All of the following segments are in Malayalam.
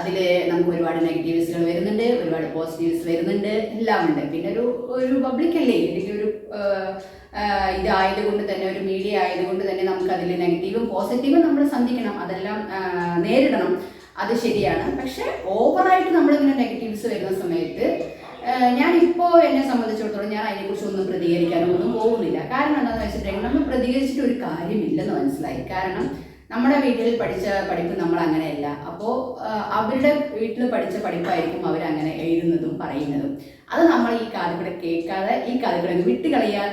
അതിൽ നമുക്ക് ഒരുപാട് നെഗറ്റീവ്സുകൾ വരുന്നുണ്ട് ഒരുപാട് പോസിറ്റീവ്സ് വരുന്നുണ്ട് എല്ലാം ഉണ്ട് പിന്നെ ഒരു ഒരു പബ്ലിക് അല്ലേ? അല്ലെങ്കിൽ ഒരു ഇതായതുകൊണ്ട് തന്നെ ഒരു മീഡിയ ആയതുകൊണ്ട് തന്നെ നമുക്ക് അതിൽ നെഗറ്റീവും പോസിറ്റീവും നമ്മൾ സന്ധിക്കണം. അതെല്ലാം നേരിടണം. അത് ശരിയാണ്. പക്ഷെ ഓവറായിട്ട് നമ്മളിങ്ങനെ നെഗറ്റീവ്സ് വരുന്ന സമയത്ത് ഞാൻ ഞാനിപ്പോൾ എന്നെ സംബന്ധിച്ചിടത്തോളം ഞാൻ അതിനെക്കുറിച്ച് ഒന്നും പ്രതികരിക്കാനോ ഒന്നും പോകുന്നില്ല. കാരണം എന്താണെന്ന് വെച്ചിട്ടുണ്ടെങ്കിൽ നമ്മൾ പ്രതികരിച്ചിട്ട് ഒരു കാര്യമില്ലെന്ന് മനസ്സിലായി. കാരണം നമ്മുടെ വീട്ടിൽ പഠിച്ച പഠിപ്പ് നമ്മൾ അങ്ങനെയല്ല അപ്പോൾ അവരുടെ വീട്ടിൽ പഠിച്ച പഠിപ്പായിരിക്കും അവരങ്ങനെ എഴുതുന്നതും പറയുന്നതും. അത് നമ്മൾ ഈ കാതുകൂടെ കേൾക്കാതെ ഈ കാതുകൂടെ വിട്ടുകളയാൻ.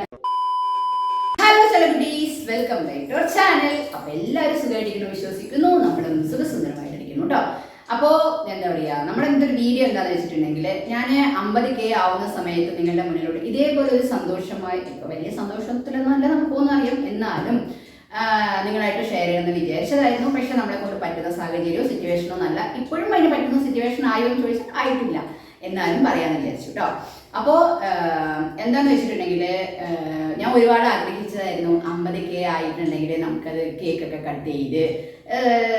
Hello celebrities welcome back to channel അപ്പോൾ എല്ലാവരും സുഖമായിട്ടിരിക്കുന്നു വിശ്വസിക്കുന്നു. നമ്മുടെ സുഖസുന്ദരമായിട്ടിരിക്കുന്നു കേട്ടോ. അപ്പോൾ എന്താ പറയുക നമ്മുടെ ഒരു വീഡിയോ എന്താണെന്ന് വെച്ചിട്ടുണ്ടെങ്കിൽ ഞാൻ അമ്പത് കെ ആവുന്ന സമയത്ത് നിങ്ങളുടെ മുന്നിലോട്ട് ഇതേപോലെ ഒരു സന്തോഷമായി ഇപ്പോൾ വലിയ സന്തോഷത്തിലൊന്നും അല്ല നമുക്ക് പോകുന്ന അറിയാം എന്നാലും നിങ്ങളായിട്ട് ഷെയർ ചെയ്യണമെന്ന് വിചാരിച്ചതായിരുന്നു. പക്ഷെ നമ്മളെ കൊണ്ട് പറ്റുന്ന സാഹചര്യമോ സിറ്റുവേഷനോ അല്ല. ഇപ്പോഴും അതിന് പറ്റുന്ന സിറ്റുവേഷൻ ആയോ എന്ന് ചോദിച്ചാൽ ആയിട്ടില്ല. എന്നാലും പറയാമെന്ന് വിചാരിച്ചു കേട്ടോ അപ്പോൾ എന്താന്ന് വെച്ചിട്ടുണ്ടെങ്കിൽ ഞാൻ ഒരുപാട് ആഗ്രഹിച്ചതായിരുന്നു അമ്പത് കെ ആയിട്ടുണ്ടെങ്കിൽ നമുക്കത് കേക്കൊക്കെ കട്ട് ചെയ്ത്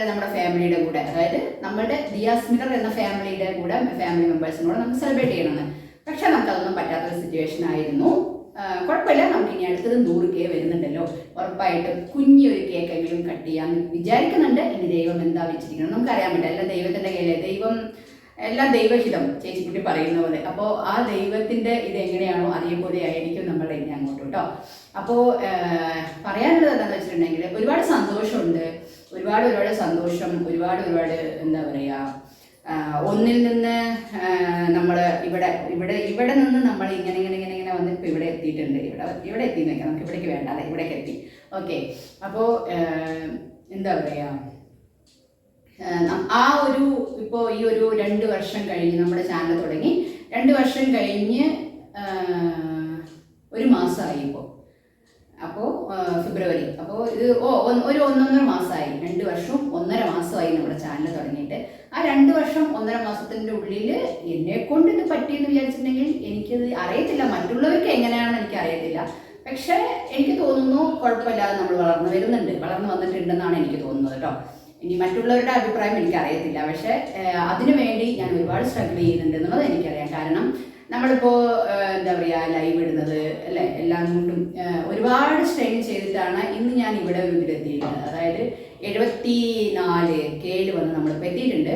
നമ്മുടെ ഫാമിലിയുടെ കൂടെ അതായത് നമ്മുടെ ദിയാസ്മിനർ എന്ന ഫാമിലിയുടെ കൂടെ ഫാമിലി മെമ്പേഴ്സിനോട് നമുക്ക് സെലിബ്രേറ്റ് ചെയ്യണമെന്ന്. പക്ഷെ നമുക്കതൊന്നും പറ്റാത്തൊരു സിറ്റുവേഷൻ ആയിരുന്നു. കുഴപ്പമില്ല. നമുക്ക് ഇനി അടുത്തത് നൂറ് കെ വരുന്നുണ്ടല്ലോ. ഉറപ്പായിട്ടും കുഞ്ഞൊരു കേക്കെങ്കിലും കട്ട് ചെയ്യാൻ വിചാരിക്കുന്നുണ്ട്. ഇനി ദൈവം എന്താ വെച്ചിരിക്കണം നമുക്കറിയാൻ പറ്റില്ല. എല്ലാം ദൈവത്തിന്റെ കയ്യിലെ ദൈവം എല്ലാം ദൈവഹിതം ചേച്ചിക്കുട്ടി പറയുന്ന പോലെ. അപ്പോൾ ആ ദൈവത്തിന്റെ ഇത് എങ്ങനെയാണോ അതേപോലെ ആയിരിക്കും നമ്മൾ ഇനി അങ്ങോട്ട് കേട്ടോ അപ്പോൾ പറയാനുള്ളത് എന്താണെന്ന് വെച്ചിട്ടുണ്ടെങ്കിൽ ഒരുപാട് സന്തോഷമുണ്ട്. ഒരുപാട് ഒരുപാട് സന്തോഷം. ഒരുപാട് ഒരുപാട് എന്താ പറയുക ഒന്നിൽ നിന്ന് നമ്മൾ ഇവിടെ ഇവിടെ ഇവിടെ നിന്ന് നമ്മൾ ഇങ്ങനെ ഇങ്ങനെ ഇങ്ങനെ ഇങ്ങനെ വന്ന് ഇപ്പോൾ ഇവിടെ എത്തിയിട്ടുണ്ട്. ഇവിടെ ഇവിടെ എത്തി നിൽക്കാം നമുക്ക് ഇവിടേക്ക് വേണ്ട. അതെ ഇവിടേക്ക് എത്തി. ഓക്കെ. അപ്പോൾ എന്താ പറയുക ആ ഒരു ഇപ്പോൾ ഈ ഒരു രണ്ട് വർഷം കഴിഞ്ഞ് നമ്മുടെ ചാനൽ തുടങ്ങി. രണ്ട് വർഷം കഴിഞ്ഞ് ഒരു മാസമായി ഇപ്പോൾ അപ്പോൾ ഫെബ്രുവരി. അപ്പോൾ ഇത് ഓ ഒരു ഒന്നൊന്നര മാസമായി. രണ്ട് വർഷവും ഒന്നര മാസമായി നമ്മുടെ ചാനൽ തുടങ്ങിയിട്ട്. രണ്ട് വർഷം ഒന്നര മാസത്തിന്റെ ഉള്ളിൽ എന്നെ കൊണ്ട് ഇത് പറ്റിയെന്ന് വിചാരിച്ചിട്ടുണ്ടെങ്കിൽ എനിക്കത് അറിയത്തില്ല. മറ്റുള്ളവർക്ക് എങ്ങനെയാണെന്ന് എനിക്ക് അറിയത്തില്ല പക്ഷേ എനിക്ക് തോന്നുന്നു കുഴപ്പമില്ലാതെ നമ്മൾ വളർന്നു വരുന്നുണ്ട്. വളർന്നു വന്നിട്ടുണ്ടെന്നാണ് എനിക്ക് തോന്നുന്നത് കേട്ടോ. ഇനി മറ്റുള്ളവരുടെ അഭിപ്രായം എനിക്കറിയത്തില്ല. പക്ഷേ ഏഹ്, അതിനു വേണ്ടി ഞാൻ ഒരുപാട് സ്ട്രഗിൾ ചെയ്യുന്നുണ്ട് എന്നുള്ളത് എനിക്കറിയാം. കാരണം നമ്മളിപ്പോൾ എന്താ പറയുക ലൈവ് ഇടുന്നത് അല്ലേ? എല്ലാം കൊണ്ടും ഒരുപാട് സ്ട്രെയിൻ ചെയ്തിട്ടാണ് ഇന്ന് ഞാൻ ഇവിടെ ഒരു ഇതിലെത്തിയിരിക്കുന്നത് അതായത് എഴുപത്തി നാല് കേൽ വന്ന് നമ്മളിപ്പോൾ എത്തിയിട്ടുണ്ട്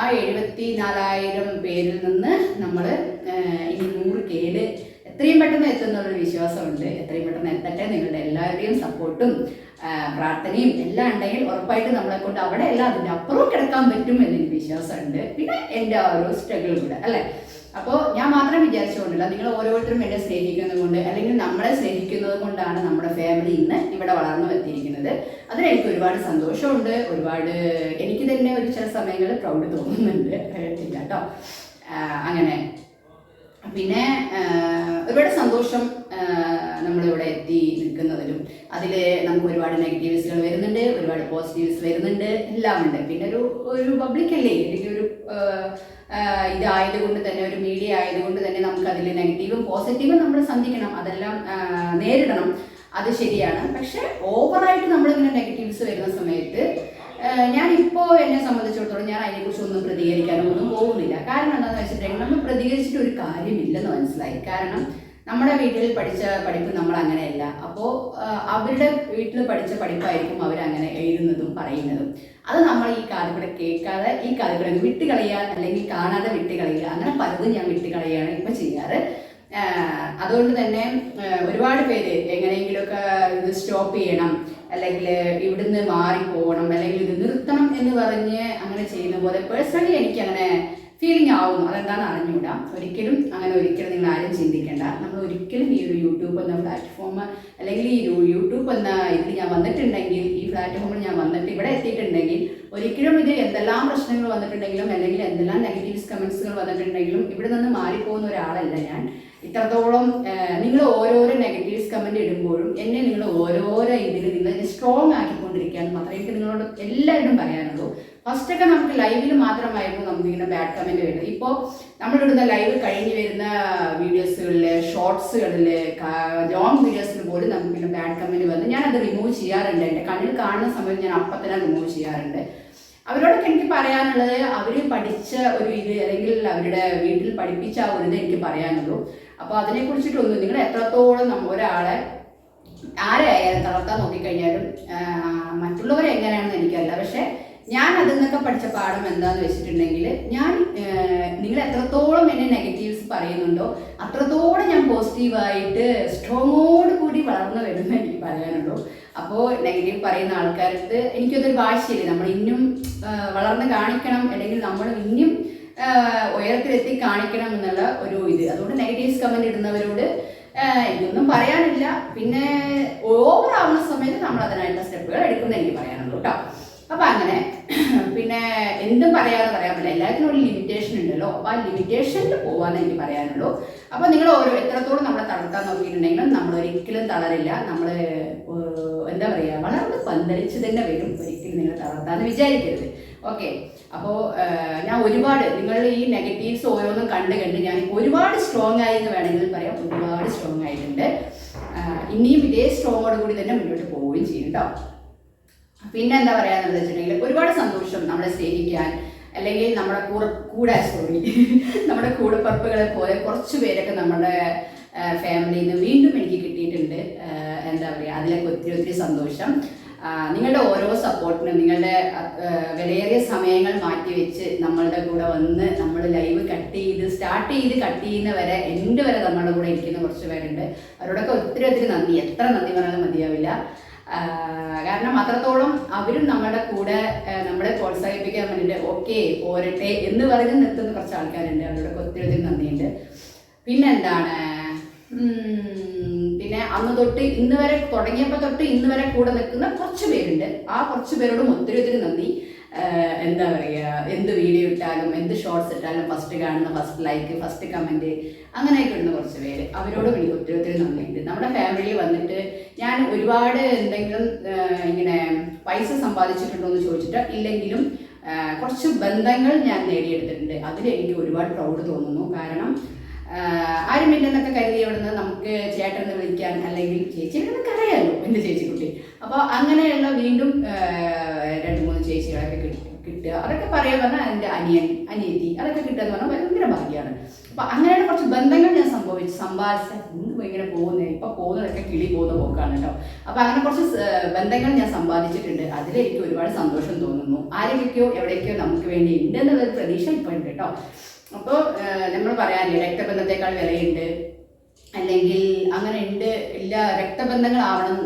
ആ എഴുപത്തി നാലായിരം പേരിൽ നിന്ന് നമ്മൾ ഇനി നൂറ് കേൽ എത്രയും പെട്ടെന്ന് എത്തുന്നുള്ളൊരു വിശ്വാസമുണ്ട്. എത്രയും പെട്ടെന്ന് എത്തട്ടെ. നിങ്ങളുടെ എല്ലാവരുടെയും സപ്പോർട്ടും പ്രാർത്ഥനയും എല്ലാം ഉണ്ടെങ്കിൽ ഉറപ്പായിട്ട് നമ്മളെ കൊണ്ട് അവിടെ എല്ലാം അതിന്റെ അപ്പുറം കിടക്കാൻ പറ്റും എന്നൊരു വിശ്വാസമുണ്ട്. പിന്നെ എന്റെ ആ ഒരു സ്ട്രഗിൾ കൂടെ അല്ലേ? അപ്പോൾ ഞാൻ മാത്രം വിചാരിച്ചുകൊണ്ടില്ല നിങ്ങൾ ഓരോരുത്തരും എന്നെ സ്നേഹിക്കുന്നത് കൊണ്ട് അല്ലെങ്കിൽ നമ്മളെ സ്നേഹിക്കുന്നത് കൊണ്ടാണ് നമ്മുടെ ഫാമിലി ഇന്ന് ഇവിടെ വളർന്നു എത്തിയിരിക്കുന്നത് അതിൽ എനിക്ക് ഒരുപാട് സന്തോഷമുണ്ട്. ഒരുപാട് എനിക്ക് തന്നെ ഒരു ചില സമയങ്ങളിൽ പ്രൗഡ് തോന്നുന്നുണ്ട്. കേട്ടോ അങ്ങനെ. പിന്നെ ഒരുപാട് സന്തോഷം നമ്മളിവിടെ എത്തി നിൽക്കുന്നതിലും. അതിൽ നമുക്ക് ഒരുപാട് നെഗറ്റീവ്സുകൾ വരുന്നുണ്ട് ഒരുപാട് പോസിറ്റീവ്സ് വരുന്നുണ്ട് എല്ലാം ഉണ്ട് പിന്നെ ഒരു ഒരു പബ്ലിക് അല്ലേ? അല്ലെങ്കിൽ ഒരു ഇതായതുകൊണ്ട് തന്നെ ഒരു മീഡിയ ആയതുകൊണ്ട് തന്നെ നമുക്ക് അതിൽ നെഗറ്റീവും പോസിറ്റീവും നമ്മൾ സന്ധിക്കണം. അതെല്ലാം നേരിടണം. അത് ശരിയാണ്. പക്ഷെ ഓവറായിട്ട് നമ്മളിങ്ങനെ നെഗറ്റീവ്സ് വരുന്ന സമയത്ത് ഞാനിപ്പോൾ എന്നെ സംബന്ധിച്ചിടത്തോളം ഞാൻ അതിനെക്കുറിച്ച് ഒന്നും പ്രതികരിക്കാനോ ഒന്നും പോകുന്നില്ല. കാരണം എന്താണെന്ന് വെച്ചിട്ടുണ്ടെങ്കിൽ നമ്മൾ പ്രതികരിച്ചിട്ട് ഒരു കാര്യമില്ലെന്ന് മനസ്സിലായി. കാരണം നമ്മുടെ വീട്ടിൽ പഠിച്ച പഠിപ്പ് നമ്മൾ അങ്ങനെയല്ല അപ്പോൾ അവരുടെ വീട്ടിൽ പഠിച്ച പഠിപ്പായിരിക്കും അവരങ്ങനെ എഴുതുന്നതും പറയുന്നതും. അത് നമ്മൾ ഈ കാതുകൂടെ കേൾക്കാതെ ഈ കാതുകൂടെ വിട്ടുകളയുക അല്ലെങ്കിൽ കാണാതെ വിട്ടുകളയുക. അങ്ങനെ പലതും ഞാൻ വിട്ടുകളയാണ് ഇപ്പം ചെയ്യാറ്. അതുകൊണ്ട് തന്നെ ഒരുപാട് പേര് എങ്ങനെയെങ്കിലുമൊക്കെ ഇത് സ്റ്റോപ്പ് ചെയ്യണം അല്ലെങ്കിൽ ഇവിടുന്ന് മാറിപ്പോകണം അല്ലെങ്കിൽ ഇത് നിർത്തണം എന്ന് പറഞ്ഞ് അങ്ങനെ ചെയ്യുന്ന പോലെ പേഴ്സണലി എനിക്ക് അങ്ങനെ ഫീലിംഗ് ആവുന്നു അതെന്താണെന്ന് അറിഞ്ഞുകൂടാ? ഒരിക്കലും അങ്ങനെ ഒരിക്കലും നിങ്ങൾ ആരും ചിന്തിക്കേണ്ട. നമ്മൾ ഒരിക്കലും ഈ ഒരു യൂട്യൂബ് എന്ന പ്ലാറ്റ്ഫോം അല്ലെങ്കിൽ ഈ യൂട്യൂബ് എന്ന ഇതിൽ ഞാൻ വന്നിട്ടുണ്ടെങ്കിൽ ഈ പ്ലാറ്റ്ഫോമിൽ ഞാൻ വന്നിട്ട് ഇവിടെ എത്തിയിട്ടുണ്ടെങ്കിൽ ഒരിക്കലും ഇത് എന്തെല്ലാം പ്രശ്നങ്ങൾ വന്നിട്ടുണ്ടെങ്കിലും അല്ലെങ്കിൽ എന്തെല്ലാം നെഗറ്റീവ്സ് കമൻസുകൾ വന്നിട്ടുണ്ടെങ്കിലും ഇവിടെ നിന്ന് മാറിപ്പോകുന്ന ഒരാളല്ല ഞാൻ. ഇത്രത്തോളം നിങ്ങൾ ഓരോരോ നെഗറ്റീവ്സ് കമന്റ് ഇടുമ്പോഴും എന്നെ നിങ്ങൾ ഓരോരോ ഇതിൽ നിങ്ങൾ സ്ട്രോങ് ആക്കിക്കൊണ്ടിരിക്കാൻ മാത്രമേ എനിക്ക് നിങ്ങളോട് എല്ലാവരും പറയാനുള്ളൂ. ഫസ്റ്റ് ഒക്കെ നമുക്ക് ലൈവിൽ മാത്രമായിരുന്നു നമുക്ക് ഇങ്ങനെ ബാഡ് കമന്റ് വരുന്നത്. ഇപ്പോൾ നമ്മളിടുന്ന ലൈവ് കഴിഞ്ഞ് വരുന്ന വീഡിയോസുകളിൽ ഷോർട്സുകളിൽ ലോങ് വീഡിയോസിൽ പോലും നമുക്ക് ഇങ്ങനെ ബാഡ് കമന്റ് വന്ന് അത് റിമൂവ് ചെയ്യാറുണ്ട്. എന്റെ കണ്ണിൽ കാണുന്ന സമയത്ത് ഞാൻ അപ്പം തന്നെ റിമൂവ് ചെയ്യാറുണ്ട്. അവരോടൊക്കെ എനിക്ക് പറയാനുള്ളത് അവർ പഠിച്ച ഒരു ഇത് അല്ലെങ്കിൽ അവരുടെ വീട്ടിൽ പഠിപ്പിച്ച ആ ഒരു ഇത് എനിക്ക് പറയാനുള്ളൂ. അപ്പോൾ അതിനെ കുറിച്ചിട്ടൊന്നും നിങ്ങൾ എത്രത്തോളം നമ്മ ഒരാളെ ആരെയായാലും തളർത്താൻ നോക്കിക്കഴിഞ്ഞാലും മറ്റുള്ളവരെങ്ങനെയാണെന്ന് എനിക്കല്ല പക്ഷെ ഞാൻ അതിൽ നിന്നൊക്കെ പഠിച്ച പാഠം എന്താന്ന് വെച്ചിട്ടുണ്ടെങ്കിൽ ഞാൻ നിങ്ങൾ എത്രത്തോളം എന്നെ നെഗറ്റീവ്സ് പറയുന്നുണ്ടോ അത്രത്തോളം ഞാൻ പോസിറ്റീവായിട്ട് സ്ട്രോങ്ങോട് കൂടി വളർന്നു വരുന്ന എനിക്ക് പറയാനുള്ളൂ. അപ്പോൾ നെഗറ്റീവ് പറയുന്ന ആൾക്കാർക്ക് എനിക്കതൊരു വാശിയില്ല? നമ്മൾ ഇന്നും വളർന്ന് കാണിക്കണം അല്ലെങ്കിൽ നമ്മൾ ഇന്നും ഉയരത്തിലെത്തി കാണിക്കണം എന്നുള്ള ഒരു ഇത്. അതുകൊണ്ട് നെഗറ്റീവ്സ് കമന്റ് ഇടുന്നവരോട് ഇതൊന്നും പറയാനില്ല. പിന്നെ ഓവർ ആവുന്ന സമയത്ത് നമ്മൾ അതിനായിട്ടുള്ള സ്റ്റെപ്പുകൾ എടുക്കുന്ന എനിക്ക് പറയാനുള്ളൂ കേട്ടോ. അപ്പൊ അങ്ങനെ. പിന്നെ എന്തും പറയാതെ പറയാൻ പറ്റില്ല. എല്ലാത്തിനും ഒരു ലിമിറ്റേഷൻ ഉണ്ടല്ലോ. അപ്പൊ ആ ലിമിറ്റേഷനിൽ പോവാന്ന് എനിക്ക് പറയാനുള്ളൂ. അപ്പൊ നിങ്ങൾ ഓരോ എത്രത്തോളം നമ്മളെ തളർത്താൻ നോക്കിയിട്ടുണ്ടെങ്കിലും നമ്മൾ ഒരിക്കലും തളരില്ല. നമ്മൾ എന്താ പറയുക വളർന്ന് പന്തലിച്ച് തന്നെ വരും. ഒരിക്കലും നിങ്ങൾ തളർത്താന്ന് വിചാരിക്കരുത്. ഓക്കെ. അപ്പോൾ ഞാൻ ഒരുപാട് നിങ്ങൾ ഈ നെഗറ്റീവ്സ് ഓരോന്നും കണ്ട് കണ്ട് ഞാൻ ഒരുപാട് സ്ട്രോങ് ആയി എന്ന് വേണമെങ്കിൽ പറയാം. ഒരുപാട് സ്ട്രോങ് ആയിട്ടുണ്ട്. ഇനിയും ഇതേ സ്ട്രോങ്ങോട് കൂടി തന്നെ മുന്നോട്ട് പോവുകയും ചെയ്യും കേട്ടോ പിന്നെ എന്താ പറയാന്ന് വെച്ചിട്ടുണ്ടെങ്കിൽ ഒരുപാട് സന്തോഷം നമ്മളെ സ്നേഹിക്കാൻ അല്ലെങ്കിൽ നമ്മുടെ കൂടെ കൂടെ സോറി നമ്മുടെ കൂടപ്പറപ്പുകളെ പോലെ കുറച്ച് പേരൊക്കെ നമ്മുടെ ഫാമിലിയിൽ നിന്ന് വീണ്ടും എനിക്ക് കിട്ടിയിട്ടുണ്ട്. എന്താ പറയുക അതിലൊക്കെ ഒത്തിരി ഒത്തിരി സന്തോഷം. നിങ്ങളുടെ ഓരോ സപ്പോർട്ടിനും നിങ്ങളുടെ വിലയേറിയ സമയങ്ങൾ മാറ്റി വെച്ച് നമ്മളുടെ കൂടെ വന്ന് നമ്മൾ ലൈവ് കട്ട് ചെയ്ത് സ്റ്റാർട്ട് ചെയ്ത് കട്ട് ചെയ്യുന്ന വരെ എന്റെ വരെ നമ്മളുടെ കൂടെ ഇരിക്കുന്ന കുറച്ച് പേരുണ്ട്. അവരോടൊക്കെ ഒത്തിരി ഒത്തിരി നന്ദി. എത്ര നന്ദി പറഞ്ഞാലും മതിയാവില്ല. കാരണം അത്രത്തോളം അവരും നമ്മുടെ കൂടെ നമ്മളെ പ്രോത്സാഹിപ്പിക്കാൻ വേണ്ടിയിട്ട് ഓക്കെ പോരട്ടെ എന്ന് പറഞ്ഞ് നിർത്തുന്ന കുറച്ച് ആൾക്കാരുണ്ട്. അവരോടൊക്കെ ഒത്തിരി ഒത്തിരി നന്ദിയുണ്ട്. പിന്നെന്താണ്? പിന്നെ അന്ന് തൊട്ട് ഇന്ന് വരെ തുടങ്ങിയപ്പോൾ തൊട്ട് ഇന്ന് വരെ കൂടെ നിൽക്കുന്ന കുറച്ച് പേരുണ്ട്. ആ കുറച്ച് പേരോടും ഒത്തിരി ഒത്തിരി നന്ദി. എന്താ പറയുക എന്ത് വീഡിയോ ഇട്ടാലും എന്ത് ഷോർട്സ് ഇട്ടാലും ഫസ്റ്റ് കാണുന്ന ഫസ്റ്റ് ലൈക്ക് ഫസ്റ്റ് കമന്റ് അങ്ങനെയൊക്കെ ഇടുന്ന കുറച്ച് പേര്. അവരോടും എനിക്ക് ഒത്തിരി ഒത്തിരി നന്ദിയുണ്ട്. നമ്മുടെ ഫാമിലി വന്നിട്ട് ഞാൻ ഒരുപാട് എന്തെങ്കിലും ഇങ്ങനെ പൈസ സമ്പാദിച്ചിട്ടുണ്ടോ എന്ന് ചോദിച്ചിട്ട് ഇല്ലെങ്കിലും കുറച്ച് ബന്ധങ്ങൾ ഞാൻ നേടിയെടുത്തിട്ടുണ്ട്. അതിൽ എനിക്ക് ഒരുപാട് പ്രൗഡ് തോന്നുന്നു. കാരണം ആരുമില്ലെന്നൊക്കെ കരുതി ഇവിടുന്ന് നമുക്ക് ചേട്ടൻ എന്ന് വിളിക്കാൻ അല്ലെങ്കിൽ ചേച്ചി അറിയാമല്ലോ എന്റെ ചേച്ചിക്കുട്ടി. അപ്പോൾ അങ്ങനെയുള്ള വീണ്ടും രണ്ട് മൂന്ന് ചേച്ചികളൊക്കെ കിട്ടി കിട്ടുക. അതൊക്കെ പറയാൻ പറഞ്ഞാൽ എന്റെ അനിയൻ അനിയത്തി അതൊക്കെ കിട്ടുക എന്ന് പറഞ്ഞാൽ ഭയങ്കര ഭാഗ്യമാണ്. അപ്പോൾ അങ്ങനെയുള്ള കുറച്ച് ബന്ധങ്ങൾ ഞാൻ സംഭവിച്ചു സമ്പാദിച്ച ഇന്ന് ഇങ്ങനെ പോകുന്നത് ഇപ്പൊ പോകുന്നതൊക്കെ കിളി പോകുന്ന പോക്കാണ് കേട്ടോ. അപ്പൊ അങ്ങനെ കുറച്ച് ബന്ധങ്ങൾ ഞാൻ സമ്പാദിച്ചിട്ടുണ്ട് അതിലെനിക്ക് ഒരുപാട് സന്തോഷം തോന്നുന്നു. ആരെയൊക്കെയോ എവിടേക്കോ നമുക്ക് വേണ്ടി ഉണ്ട് എന്നുള്ളൊരു പ്രതീക്ഷ ഇപ്പൊ ഉണ്ട് കേട്ടോ. അപ്പോൾ നമ്മൾ പറയാനില്ല രക്തബന്ധത്തെക്കാൾ വിലയുണ്ട്. അല്ലെങ്കിൽ അങ്ങനെ ഉണ്ട് ഇല്ല രക്തബന്ധങ്ങളാവണം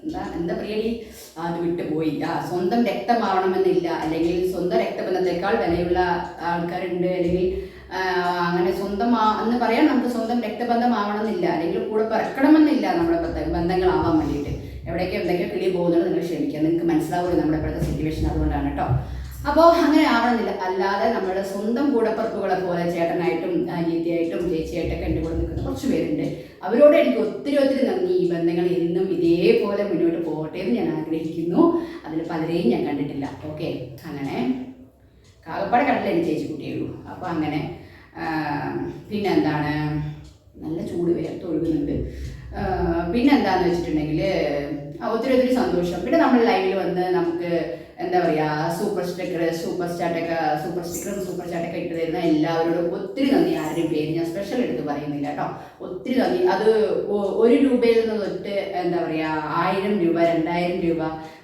എന്താ എന്താ പറയടി ആ, അത് വിട്ടുപോയി ആ സ്വന്തം രക്തമാവണമെന്നില്ല. അല്ലെങ്കിൽ സ്വന്തം രക്തബന്ധത്തെക്കാൾ വിലയുള്ള ആൾക്കാരുണ്ട്. അല്ലെങ്കിൽ അങ്ങനെ സ്വന്തം എന്ന് പറയാൻ നമുക്ക് സ്വന്തം രക്തബന്ധമാവണമെന്നില്ല. അല്ലെങ്കിൽ കൂടെ പറക്കണമെന്നില്ല നമ്മുടെ ബന്ധ- ബന്ധങ്ങളാവാൻ വേണ്ടിയിട്ട്. എവിടേക്ക് എന്തൊക്കെയോ കിളി പോകുന്നത് നിങ്ങൾ ക്ഷമിക്കുക നിങ്ങൾക്ക് മനസ്സിലാവുമല്ലോ നമ്മുടെ ഇപ്പോഴത്തെ സിറ്റുവേഷൻ അതുകൊണ്ടാണ് കേട്ടോ. അപ്പോൾ അങ്ങനെ ആവണമെന്നില്ല. അല്ലാതെ നമ്മുടെ സ്വന്തം കൂടപ്പറപ്പുകളെ പോലെ ചേട്ടനായിട്ടും അനിയത്തിയായിട്ടും ചേച്ചിയായിട്ടൊക്കെ എന്റെ കൂടെ നിൽക്കുന്ന കുറച്ച് പേരുണ്ട്. അവരോട് എനിക്ക് ഒത്തിരി ഒത്തിരി നന്ദി. ഈ ബന്ധങ്ങൾ എന്നും ഇതേപോലെ മുന്നോട്ട് പോകട്ടെ എന്ന് ഞാൻ ആഗ്രഹിക്കുന്നു. അതിൽ പലരെയും ഞാൻ കണ്ടിട്ടില്ല. ഓക്കെ? അങ്ങനെ. കാകപ്പാടെ കണ്ടില്ല എനിക്ക് ചേച്ചി കുട്ടിയുള്ളൂ അപ്പോൾ അങ്ങനെ പിന്നെ എന്താണ് നല്ല ചൂട് വേർത്ത് ഒഴുകുന്നുണ്ട് ആ, പിന്നെ എന്താണെന്ന് വെച്ചിട്ടുണ്ടെങ്കിൽ ഒത്തിരി ഒത്തിരി സന്തോഷം. പിന്നെ നമ്മൾ ലൈവിൽ വന്ന് നമുക്ക് എന്താ പറയുക സൂപ്പർ സ്റ്റിക്കർ സൂപ്പർ സ്റ്റാർട്ടൊക്കെ സൂപ്പർ സ്റ്റിക്കറും സൂപ്പർ സ്റ്റാർട്ടൊക്കെ ഇട്ട് തരുന്ന എല്ലാവരോടും ഒത്തിരി നന്ദി. ആരുടെയും പേര് ഞാൻ സ്പെഷ്യൽ എടുത്ത് പറയുന്നില്ല കേട്ടോ. ഒത്തിരി നന്ദി. അത് ഒരു രൂപയിൽ നിന്ന് തൊട്ട് എന്താ പറയുക ആയിരം രൂപ രണ്ടായിരം രൂപ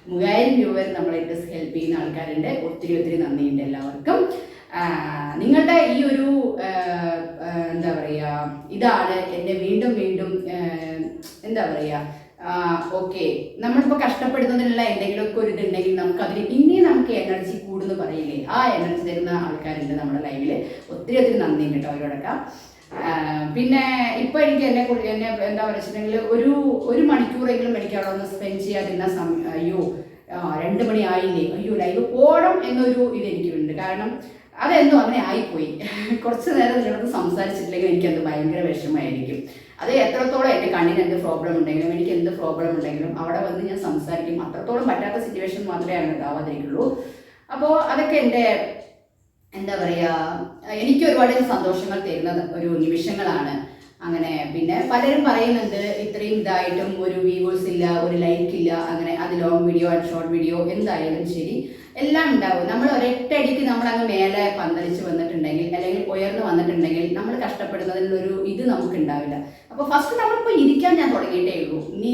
മൂവായിരം രൂപ വരെ നമ്മളായിട്ട് ഹെൽപ്പ് ചെയ്യുന്ന ആൾക്കാരുണ്ട്. ഒത്തിരി ഒത്തിരി നന്ദിയുണ്ട് എല്ലാവർക്കും. നിങ്ങളുടെ ഈ ഒരു എന്താ പറയുക ഇതാണ് എന്നെ വീണ്ടും വീണ്ടും എന്താ പറയുക ഓക്കെ നമ്മളിപ്പോൾ കഷ്ടപ്പെടുന്നതിനുള്ള എന്തെങ്കിലുമൊക്കെ ഒരു ഇതുണ്ടെങ്കിൽ നമുക്ക് അതിന് പിന്നെയും നമുക്ക് എനർജി കൂടുന്ന് പറയില്ലേ? ആ എനർജി തരുന്ന ആൾക്കാരുണ്ട് നമ്മുടെ ലൈവിൽ ഒത്തിരി ഒത്തിരി നന്ദി കേട്ടോ അവരോടൊക്കെ. പിന്നെ ഇപ്പൊ എനിക്ക് എന്നെ എന്നെ എന്താ വെച്ചിട്ടുണ്ടെങ്കിൽ ഒരു ഒരു മണിക്കൂറെങ്കിലും എനിക്ക് അവിടെ ഒന്ന് സ്പെൻഡ് ചെയ്യാതിരുന്ന സമയം അയ്യോ രണ്ട് മണി ആയില്ലേ? അയ്യോ ലൈവ് പോകണം എന്നൊരു ഇത് എനിക്കുണ്ട്. കാരണം അതെന്തോ അങ്ങനെ ആയിപ്പോയി. കുറച്ച് നേരം നിങ്ങളൊന്ന് സംസാരിച്ചിട്ടില്ലെങ്കിൽ എനിക്കത് ഭയങ്കര വിഷമമായിരിക്കും. അത് എത്രത്തോളം എന്റെ കണ്ണിന് എന്ത് പ്രോബ്ലം ഉണ്ടെങ്കിലും എനിക്ക് എന്ത് പ്രോബ്ലം ഉണ്ടെങ്കിലും അവിടെ വന്ന് ഞാൻ സംസാരിക്കും. അത്രത്തോളം പറ്റാത്ത സിറ്റുവേഷൻ മാത്രമേ അങ്ങനെ ഉണ്ടാവാതിരിക്കുള്ളൂ. അപ്പോൾ അതൊക്കെ എന്റെ എന്താ പറയുക എനിക്ക് ഒരുപാട് സന്തോഷങ്ങൾ തരുന്ന ഒരു നിമിഷങ്ങളാണ്. അങ്ങനെ പിന്നെ പലരും പറയുന്നുണ്ട് ഇത്രയും ഇതായിട്ടും ഒരു വ്യൂവേഴ്സ് ഇല്ല ഒരു ലൈക്ക് ഇല്ല അങ്ങനെ അത് long video and short video എന്തായാലും ശരി. എല്ലാം ഉണ്ടാവും. നമ്മൾ ഒരൊറ്റയടിക്ക് നമ്മൾ അങ്ങ് മേലെ പന്തലിച്ച് വന്നിട്ടുണ്ടെങ്കിൽ അല്ലെങ്കിൽ ഉയർന്നു വന്നിട്ടുണ്ടെങ്കിൽ നമ്മൾ കഷ്ടപ്പെടുന്നതിനുള്ളൊരു ഇത് നമുക്ക് ഉണ്ടാവില്ല അപ്പോൾ ഫസ്റ്റ് നമ്മളിപ്പോൾ ഇരിക്കാൻ ഞാൻ തുടങ്ങിയിട്ടേ ഉള്ളൂ. ഇനി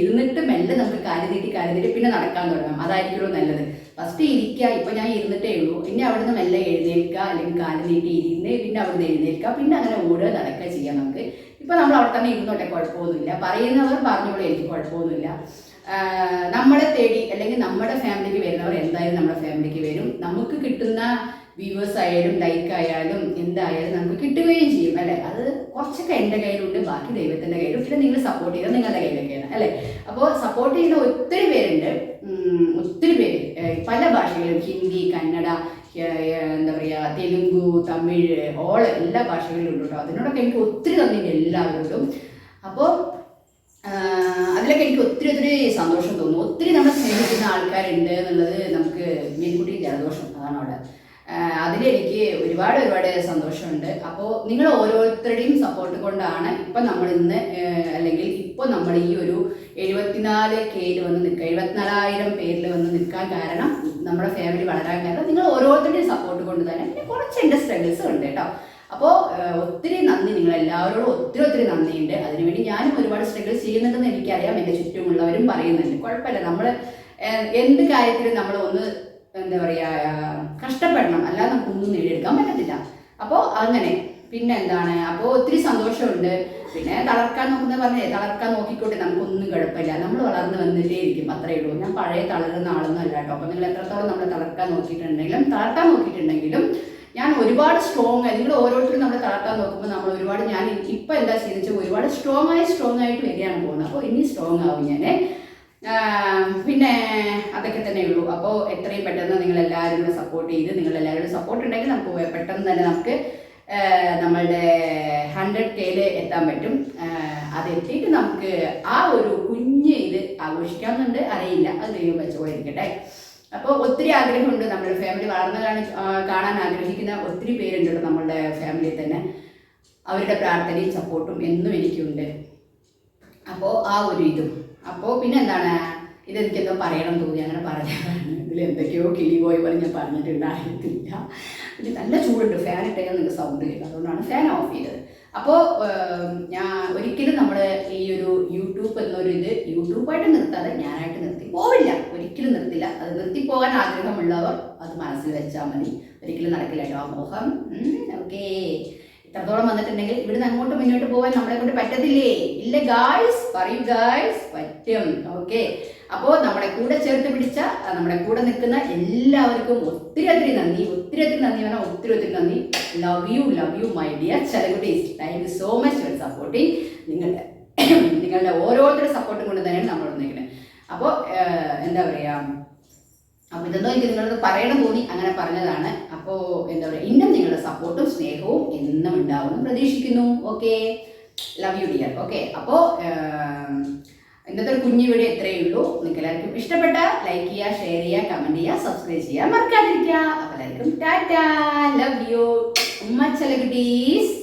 ഇരുന്നിട്ട് മെല്ലെ നമുക്ക് കാൽ നീട്ടി പിന്നെ നടക്കാൻ തുടങ്ങാം. അതായിരിക്കുമല്ലോ നല്ലത്. ഫസ്റ്റ് ഇരിക്കുക ഇപ്പൊ ഞാൻ ഇരുന്നിട്ടേ ഉള്ളൂ. ഇനി അവിടുന്ന് മെല്ലെ എഴുന്നേൽക്കുക അല്ലെങ്കിൽ കാൽ നീട്ടി ഇരുന്ന് പിന്നെ അവിടുന്ന് എഴുന്നേൽക്കുക പിന്നെ അങ്ങനെ ഓടുക നടക്കുക ചെയ്യാം നമുക്ക്. ഇപ്പൊ നമ്മൾ അവിടെ തന്നെ ഇരുന്നോട്ടെ കുഴപ്പമൊന്നുമില്ല. പറയുന്നവർ പറഞ്ഞോളൂ എനിക്ക് കുഴപ്പമൊന്നുമില്ല. നമ്മളെ തേടി അല്ലെങ്കിൽ നമ്മുടെ ഫാമിലിക്ക് വരുന്നവർ എന്തായാലും നമ്മുടെ ഫാമിലിക്ക് വരും. നമുക്ക് കിട്ടുന്ന വ്യൂവേഴ്സ് ആയാലും ലൈക്ക് ആയാലും എന്തായാലും നമുക്ക് കിട്ടുകയും ചെയ്യും അല്ലെ? അത് കുറച്ചൊക്കെ എന്റെ കയ്യിലുണ്ട് ബാക്കി ദൈവത്തിന്റെ കയ്യിലും. പിന്നെ നിങ്ങൾ സപ്പോർട്ട് ചെയ്താൽ നിങ്ങളുടെ കയ്യിലൊക്കെയാണ് അല്ലേ? അപ്പോൾ സപ്പോർട്ട് ചെയ്യുന്ന ഒത്തിരി പേരുണ്ട്. ഒത്തിരി പേര്. പല ഭാഷകളിലും ഹിന്ദി കന്നഡ എന്താ പറയുക തെലുങ്കു തമിഴ് ഓൾ എല്ലാ ഭാഷകളിലും ഉണ്ട് കേട്ടോ. അതിനോടൊക്കെ എനിക്ക് ഒത്തിരി നന്ദിയുണ്ട് എല്ലാവരോടും. അപ്പോൾ അതിലൊക്കെ എനിക്ക് ഒത്തിരി ഒത്തിരി സന്തോഷം തോന്നുന്നു. ഒത്തിരി നമ്മൾ സ്നേഹിക്കുന്ന ആൾക്കാരുണ്ട് എന്നുള്ളത് നമുക്ക് മീൻകുട്ടി ജലദോഷം. അതാണ് അവിടെ. അതിലെനിക്ക് ഒരുപാട് ഒരുപാട് സന്തോഷമുണ്ട്. അപ്പോൾ നിങ്ങൾ ഓരോരുത്തരുടെയും സപ്പോർട്ട് കൊണ്ടാണ് ഇപ്പം നമ്മൾ ഇന്ന് അല്ലെങ്കിൽ ഇപ്പോൾ നമ്മൾ ഈ ഒരു എഴുപത്തിനാല് കെയിൽ വന്ന് നിൽക്കുക എഴുപത്തിനാലായിരം പേരിൽ വന്ന് നിൽക്കാൻ കാരണം നമ്മുടെ ഫാമിലി വളരാൻ കാരണം നിങ്ങൾ ഓരോരുത്തരുടെയും സപ്പോർട്ട് കൊണ്ട് തന്നെ പിന്നെ കുറച്ച് എന്റെ സ്ട്രഗിൾസ് ഉണ്ട് കേട്ടോ. അപ്പോൾ ഒത്തിരി നന്ദി നിങ്ങൾ എല്ലാവരോടും ഒത്തിരി ഒത്തിരി നന്ദിയുണ്ട്. അതിനുവേണ്ടി ഞാനും ഒരുപാട് സ്ട്രഗിൾ ചെയ്യുന്നുണ്ടെന്ന് എനിക്കറിയാം. എന്റെ ചുറ്റുമുള്ളവരും പറയുന്നുണ്ട്. കുഴപ്പമില്ല. നമ്മൾ എന്ത് കാര്യത്തിലും നമ്മൾ ഒന്ന് എന്താ പറയുക അല്ലാതെ നമുക്കൊന്നും നേടിയെടുക്കാൻ പറ്റത്തില്ല. അപ്പോൾ അങ്ങനെ. പിന്നെ എന്താണ്? അപ്പോൾ ഒത്തിരി സന്തോഷമുണ്ട്. പിന്നെ തളർക്കാൻ നോക്കുന്ന പറഞ്ഞേ തളർക്കാൻ നോക്കിക്കോട്ടെ നമുക്കൊന്നും കുഴപ്പമില്ല. നമ്മൾ വളർന്ന് വന്നില്ലേ ഇരിക്കും അത്രേ ഉള്ളൂ. ഞാൻ പഴയ തളരുന്ന ആളൊന്നും അല്ല കേട്ടോ. അപ്പോൾ നിങ്ങൾ എത്രത്തോളം നമ്മൾ തളർക്കാൻ നോക്കിയിട്ടുണ്ടെങ്കിലും തളർക്കാൻ നോക്കിയിട്ടുണ്ടെങ്കിലും ഞാൻ ഒരുപാട് സ്ട്രോങ് ആയി. നിങ്ങൾ ഓരോരുത്തരും നമ്മൾ തളർത്താൻ നോക്കുമ്പോൾ നമ്മൾ ഒരുപാട് ഞാൻ ഇപ്പം എന്താ ചെയ്യുന്നത് ഒരുപാട് സ്ട്രോങ് ആയി സ്ട്രോങ് ആയിട്ട് വരികയാണ് പോകുന്നത്. അപ്പോൾ ഇനി സ്ട്രോങ് ആവും ഞാൻ പിന്നെ അതൊക്കെ തന്നെ ഉള്ളൂ. അപ്പോൾ എത്രയും പെട്ടെന്ന് നിങ്ങൾ എല്ലാവരും കൂടെ സപ്പോർട്ട് ചെയ്ത് നിങ്ങൾ എല്ലാവരും സപ്പോർട്ട് ഉണ്ടെങ്കിൽ നമുക്ക് പെട്ടെന്ന് തന്നെ നമുക്ക് നമ്മളുടെ ഹൺഡ്രഡ് കെയിൽ എത്താൻ പറ്റും. അതെത്തിയിട്ട് നമുക്ക് ആ ഒരു കുഞ്ഞ് ഇത് ആഘോഷിക്കാമെന്നുണ്ട് അറിയില്ല. അത് ദൈവം വെച്ചുപോയിരിക്കട്ടെ. അപ്പോൾ ഒത്തിരി ആഗ്രഹമുണ്ട് നമ്മുടെ ഫാമിലി വളർന്നു കാണി കാണാൻ ആഗ്രഹിക്കുന്ന ഒത്തിരി പേരുണ്ടല്ലോ നമ്മളുടെ ഫാമിലിയിൽ തന്നെ. അവരുടെ പ്രാർത്ഥനയും സപ്പോർട്ടും എന്നും എനിക്കുണ്ട്. അപ്പോൾ ആ ഒരു ഇതും. അപ്പോൾ പിന്നെ എന്താണ് ഇതെനിക്കെന്തോ പറയണം തോന്നി. അങ്ങനെ പറഞ്ഞതാണ്. ഇതിൽ എന്തൊക്കെയോ കിളി പോയി പോലെ ഞാൻ പറഞ്ഞിട്ടുണ്ടായിരുന്നില്ല പിന്നെ നല്ല ചൂടുണ്ട്. ഫാൻ ഇട്ടാൽ നിങ്ങൾക്ക് സൗണ്ട് കേൾക്കും അതുകൊണ്ടാണ് ഫാൻ ഓഫ് ചെയ്തത്. അപ്പോൾ ഞാൻ ഒരിക്കലും നമ്മൾ ഈ ഒരു യൂട്യൂബ് എന്നൊരു ഇത് യൂട്യൂബായിട്ട് നിർത്താതെ ഞാനായിട്ട് നിർത്തി പോവില്ല. ഒരിക്കലും നിർത്തില്ല. അത് നിർത്തി പോകാൻ ആഗ്രഹമുള്ളവർ അത് മനസ്സിൽ വെച്ചാൽ മതി. ഒരിക്കലും നടക്കില്ല. കേട്ടോ മോഹം ഓക്കേ ഇത്രത്തോളം വന്നിട്ടുണ്ടെങ്കിൽ ഇവിടുന്ന് അങ്ങോട്ട് മുന്നോട്ട് പോകാൻ നമ്മളെ കൊണ്ട് പറ്റത്തില്ലേ? ഇല്ല ഗായ്സ് പറയൂ ഗായ്സ് പറ്റും. ഓക്കെ അപ്പോൾ നമ്മുടെ കൂടെ ചേർത്ത് പിടിച്ച നമ്മുടെ കൂടെ നിൽക്കുന്ന എല്ലാവർക്കും ഒത്തിരി ഒത്തിരി നന്ദി. ഒത്തിരി ഒത്തിരി നന്ദി പറഞ്ഞാൽ ഒത്തിരി ഒത്തിരി നന്ദി. Love you love you my dear ചെലകുട്ടീസ് thank you so much for supporting നിങ്ങളുടെ നിങ്ങളുടെ ഓരോരുത്തരുടെ സപ്പോർട്ടും കൊണ്ട് തന്നെയാണ് നമ്മൾ നിൽക്കുന്നത് അപ്പോൾ എന്താ പറയുക അപ്പോൾ ഇതെന്തോ എനിക്ക് നിങ്ങളത് പറയണം തോന്നി അങ്ങനെ പറഞ്ഞതാണ്. അപ്പോൾ എന്താ പറയുക ഇന്നും നിങ്ങളുടെ സപ്പോർട്ടും സ്നേഹവും എന്നും ഉണ്ടാവും പ്രതീക്ഷിക്കുന്നു. Okay love you dear okay അപ്പോൾ ഇന്നത്തെ ഒരു കുഞ്ഞു വീഡിയോ ഇത്രയേ ഉള്ളൂ. നിങ്ങൾക്ക് എല്ലാവർക്കും ഇഷ്ടപ്പെട്ട ലൈക്ക് ചെയ്യുക ഷെയർ ചെയ്യുക കമന്റ് ചെയ്യുക സബ്സ്ക്രൈബ് ചെയ്യുക മറക്കാതിരിക്കുക. അപ്പോൾ എല്ലാവർക്കും ടാറ്റ. ലവ് യു ഉമ്മ ചെലകുട്ടീസ്